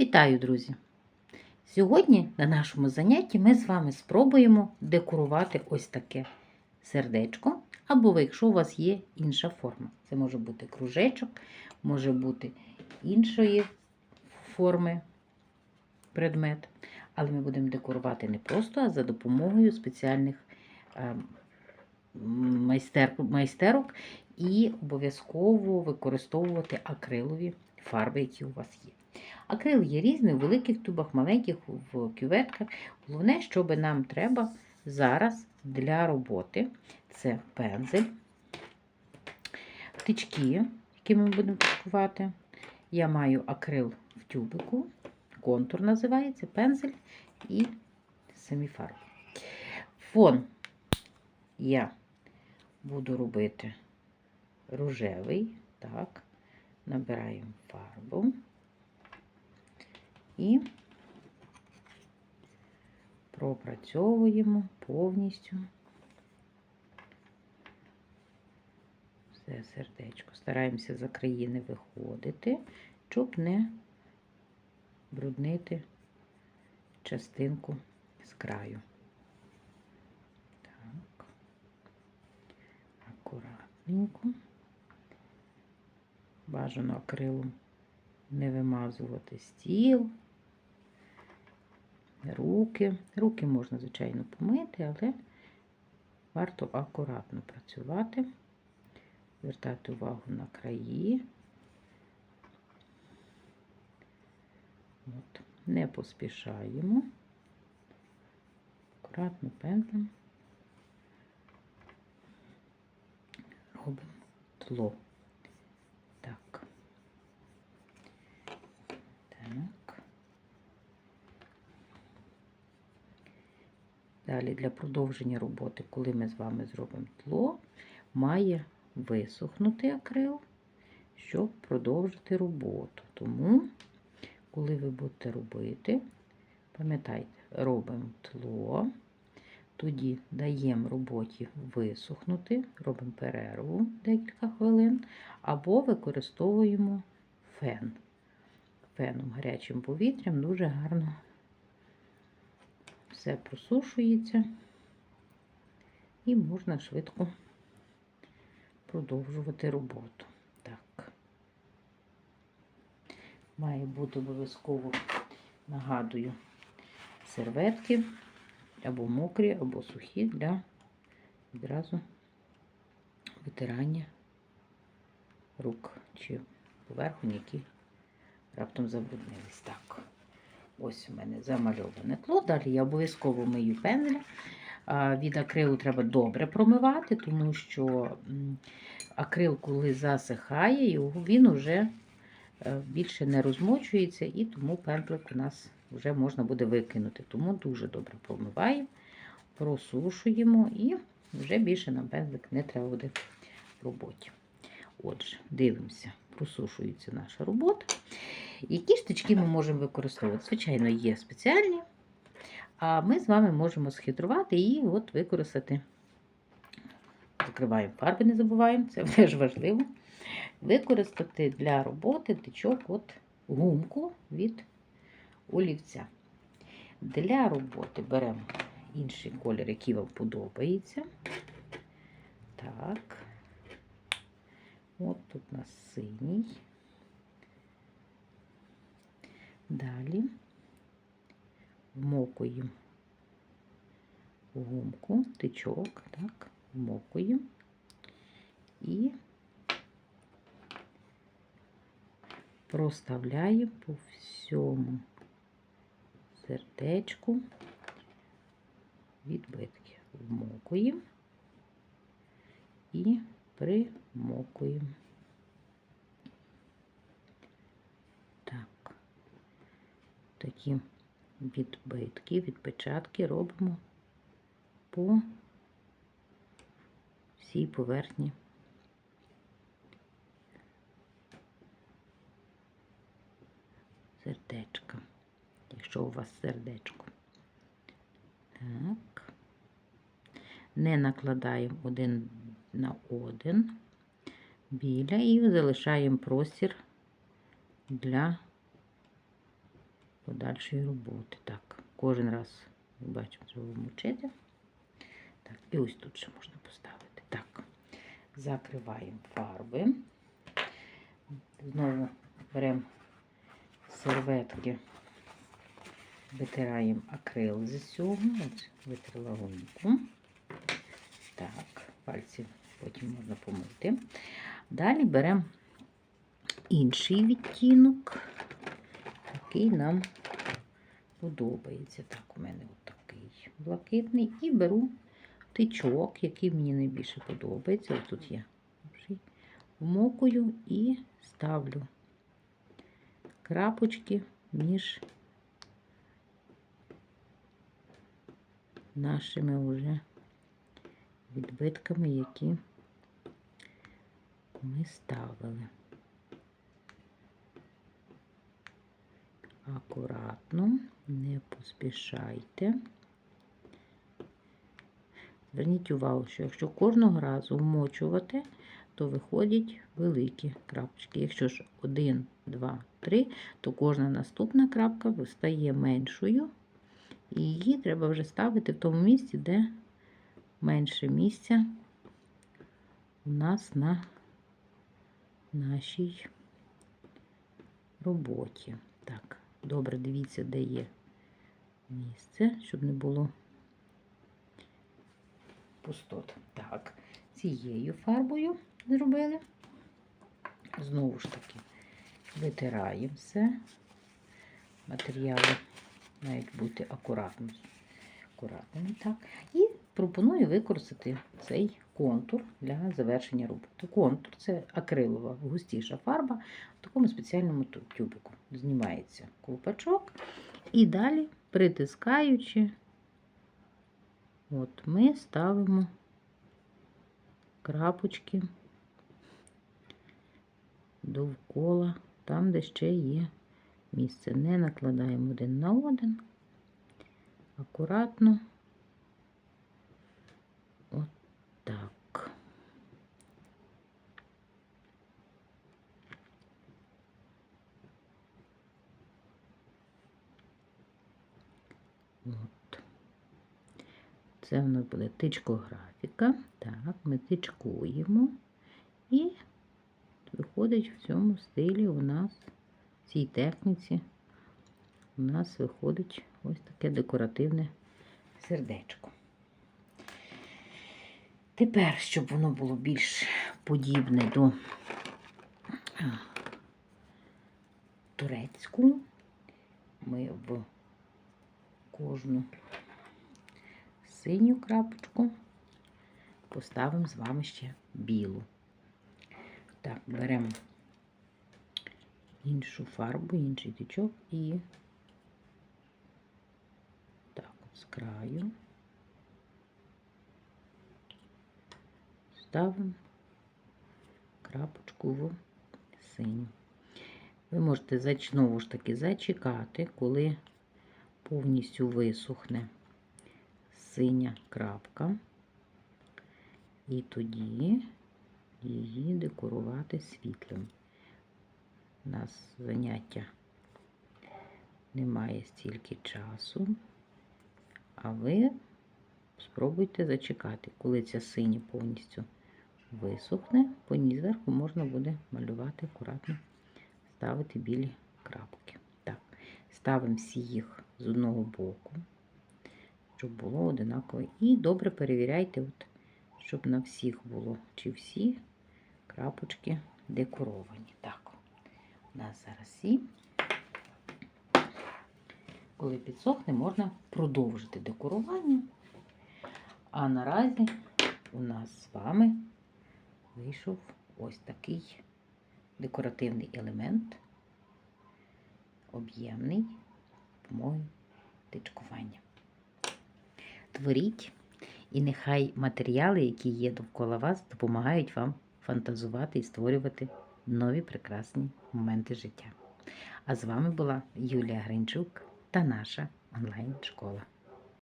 Вітаю, друзі! Сьогодні на нашому занятті ми з вами спробуємо декорувати ось таке сердечко, або якщо у вас є інша форма. Це може бути кружечок, може бути іншої форми предмет. Але ми будемо декорувати не просто, а за допомогою спеціальних е, майстер, майстерок і обов'язково використовувати акрилові фарби, які у вас є. Акрил є різний, у великих тубах, маленьких, в кюветках. Головне, що нам треба зараз для роботи, це пензель, тички, якими ми будемо тичкувати. Я маю акрил в тюбику, контур називається, пензель і самі фарби. Фон я буду робити рожевий, так, набираємо фарбу. І пропрацьовуємо повністю все сердечко. Стараємося за краї не виходити, щоб не бруднити частинку з краю. Так, акуратненько. Бажано акрилом не вимазувати стіл, руки. Руки можна, звичайно, помити, але варто акуратно працювати, звертати увагу на краї. От. Не поспішаємо, акуратно пензлем робимо тло. Так. Так. Далі для продовження роботи, коли ми з вами зробимо тло, має висохнути акрил, щоб продовжити роботу. Тому, коли ви будете робити, пам'ятайте, робимо тло, тоді даємо роботі висохнути, робимо перерву декілька хвилин, або використовуємо фен феном, гарячим повітрям, дуже гарно все просушується і можна швидко продовжувати роботу. Так, має бути обов'язково, нагадую, серветки або мокрі, або сухі для відразу витирання рук чи поверхонь, які раптом забруднились. Так, ось у мене замальоване тло. Далі я обов'язково мию пензля. Від акрилу треба добре промивати, тому що акрил, коли засихає, він вже е, більше не розмочується, і тому пензлик у нас вже можна буде викинути. Тому дуже добре промиваємо, просушуємо і вже більше нам пензлик не треба буде в роботі. Отже, дивимося, просушується наша робота. Які штучки ми можемо використовувати? Звичайно, є спеціальні, а ми з вами можемо схитрувати і от використати. Закриваємо фарби, не забуваємо, це теж важливо. Використати для роботи тичок от гумку від олівця. Для роботи беремо інший колір, який вам подобається. Так. От тут у нас синій. Далі вмокуємо гумку, тичок, так, вмокуємо і проставляємо по всьому сердечку відбитки. Вмокуємо і примокуємо. Так, такі відбитки, відпечатки робимо по всій поверхні. Сердечка, якщо у вас сердечко. Так, не накладаємо один на один біля і залишаємо простір для подальшої роботи. Так, кожен раз, як бачимо, треба вмочити. Так, і ось тут ще можна поставити. Так, закриваємо фарби. Знову беремо серветки, витираємо акрил з цього. Ось витерла гумку. Так, пальці потім можна помити. Далі беремо інший відтінок, який нам подобається. Так, у мене отакий блакитний. І беру тичок, який мені найбільше подобається. Ось тут є. Вмокую і ставлю крапочки між нашими вже відбитками, які ми ставили. Акуратно, не поспішайте. Зверніть увагу, що якщо кожного разу вмочувати, то виходять великі крапочки. Якщо ж 1, 2, 3, то кожна наступна крапка стає меншою, і її треба вже ставити в тому місці, де менше місця у нас на нашій роботі. Так, добре, дивіться, де є місце, щоб не було пустот. Так, цією фарбою зробили. Знову ж таки, витираємо все. Матеріали мають бути акуратно, акуратними. Так. І пропоную використати цей контур для завершення роботи. Контур це акрилова густіша фарба в такому спеціальному тюбику. Знімається ковпачок і далі, притискаючи, от ми ставимо крапочки довкола, там, де ще є місце. Не накладаємо один на один, акуратно. От так. От. Це в нас буде тичкографіка. Так, ми тичкуємо. І виходить в цьому стилі у нас, в цій техніці, у нас виходить ось таке декоративне сердечко. Тепер, щоб воно було більш подібне до турецького, ми в кожну синю крапочку поставимо з вами ще білу. Так, беремо іншу фарбу, інший тічок і так, з краю ставимо крапочку в синю. Ви можете знову ж таки зачекати, коли повністю висохне синя крапка, і тоді її декорувати світлом. У нас заняття немає стільки часу, а ви спробуйте зачекати, коли ця синя повністю висохне, по ній зверху можна буде малювати акуратно, ставити білі крапки. Так, ставимо всі їх з одного боку, щоб було одинаково. І добре перевіряйте, от, щоб на всіх було, чи всі крапочки декоровані. Так, у нас зараз всі. Коли підсохне, можна продовжити декорування. А наразі у нас з вами вийшов ось такий декоративний елемент, об'ємний допомогою тичкування. Творіть, і нехай матеріали, які є довкола вас, допомагають вам фантазувати і створювати нові прекрасні моменти життя. А з вами була Юлія Гринчук та наша онлайн-школа.